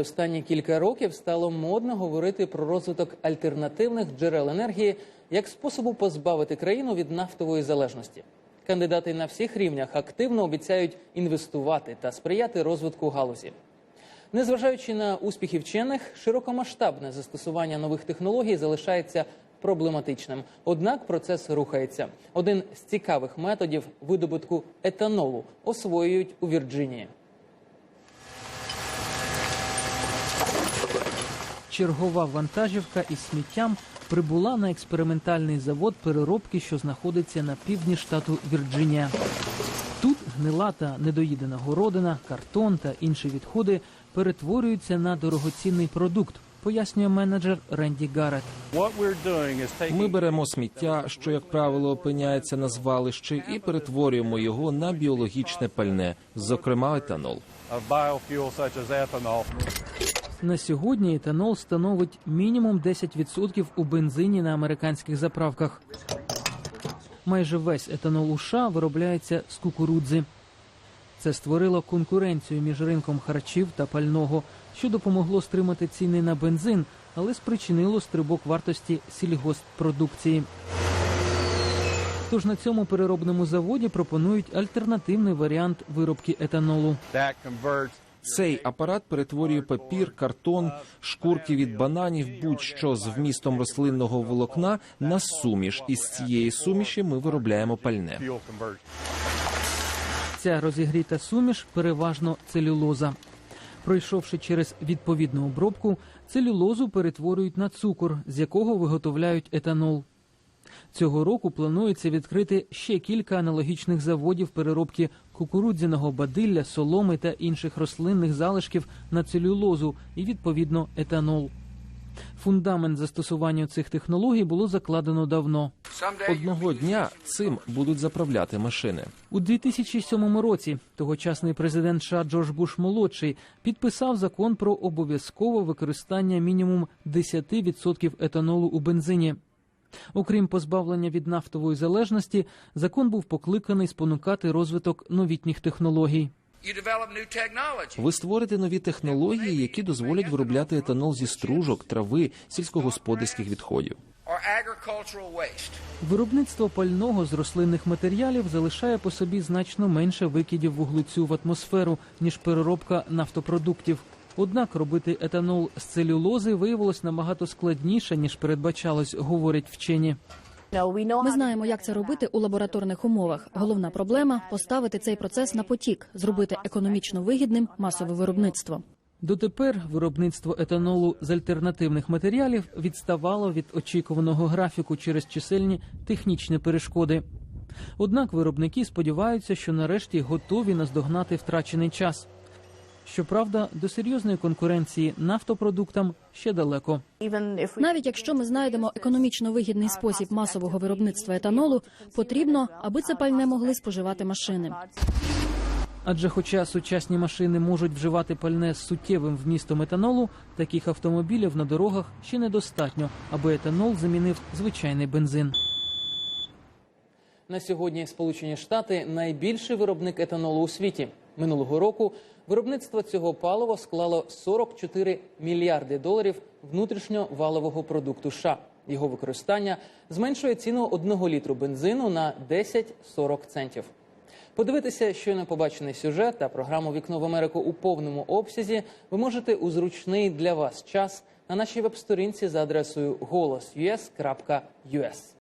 Останні кілька років стало модно говорити про розвиток альтернативних джерел енергії як способу позбавити країну від нафтової залежності. Кандидати на всіх рівнях активно обіцяють інвестувати та сприяти розвитку галузі. Незважаючи на успіхи вчених, широкомасштабне застосування нових технологій залишається проблематичним. Однак процес рухається. Один з цікавих методів видобутку етанолу освоюють у Вірджинії. Чергова вантажівка із сміттям прибула на експериментальний завод переробки, що знаходиться на півдні штату Вірджинія. Тут гнила та недоїдена городина, картон та інші відходи перетворюються на дорогоцінний продукт, пояснює менеджер Ренді Гаррет. Ми беремо сміття, що як правило опиняється на звалищі, і перетворюємо його на біологічне пальне, зокрема етанол. На сьогодні етанол становить мінімум 10% у бензині на американських заправках. Майже весь етанол у США виробляється з кукурудзи. Це створило конкуренцію між ринком харчів та пального, що допомогло стримати ціни на бензин, але спричинило стрибок вартості сільгосппродукції. Тож на цьому переробному заводі пропонують альтернативний варіант виробки етанолу. Цей апарат перетворює папір, картон, шкурки від бананів, будь-що з вмістом рослинного волокна на суміш. Із цієї суміші ми виробляємо пальне. Ця розігріта суміш переважно целюлоза. Пройшовши через відповідну обробку, целюлозу перетворюють на цукор, з якого виготовляють етанол. Цього року планується відкрити ще кілька аналогічних заводів переробки кукурудзяного бадилля, соломи та інших рослинних залишків на целюлозу і відповідно етанол. Фундамент застосування цих технологій було закладено давно. Одного дня цим будуть заправляти машини. У 2007 році тогочасний президент США Джордж Буш молодший підписав закон про обов'язкове використання мінімум 10% етанолу у бензині. Окрім позбавлення від нафтової залежності, закон був покликаний спонукати розвиток новітніх технологій. Ви створите нові технології, які дозволять виробляти етанол зі стружок, трави, сільськогосподарських відходів. Виробництво пального з рослинних матеріалів залишає по собі значно менше викидів вуглецю в атмосферу, ніж переробка нафтопродуктів. Однак робити етанол з целюлози виявилось набагато складніше, ніж передбачалось, говорять вчені. Ми знаємо, як це робити у лабораторних умовах. Головна проблема поставити цей процес на потік, зробити економічно вигідним масове виробництво. Дотепер виробництво етанолу з альтернативних матеріалів відставало від очікуваного графіку через чисельні технічні перешкоди. Однак виробники сподіваються, що нарешті готові наздогнати втрачений час. Щоправда, до серйозної конкуренції нафтопродуктам ще далеко. Навіть якщо ми знайдемо економічно вигідний спосіб масового виробництва етанолу, потрібно, аби це пальне могли споживати машини. Адже, хоча сучасні машини можуть вживати пальне з суттєвим вмістом етанолу, таких автомобілів на дорогах ще недостатньо, аби етанол замінив звичайний бензин. На сьогодні Сполучені Штати найбільший виробник етанолу у світі. Минулого року виробництво цього палива склало 44 мільярди доларів внутрішньовалового продукту США. Його використання зменшує ціну одного літру бензину на 10-40 центів. Подивитися щойно побачений сюжет та програму Вікно в Америку у повному обсязі ви можете у зручний для вас час на нашій веб-сторінці за адресою голос.us.us.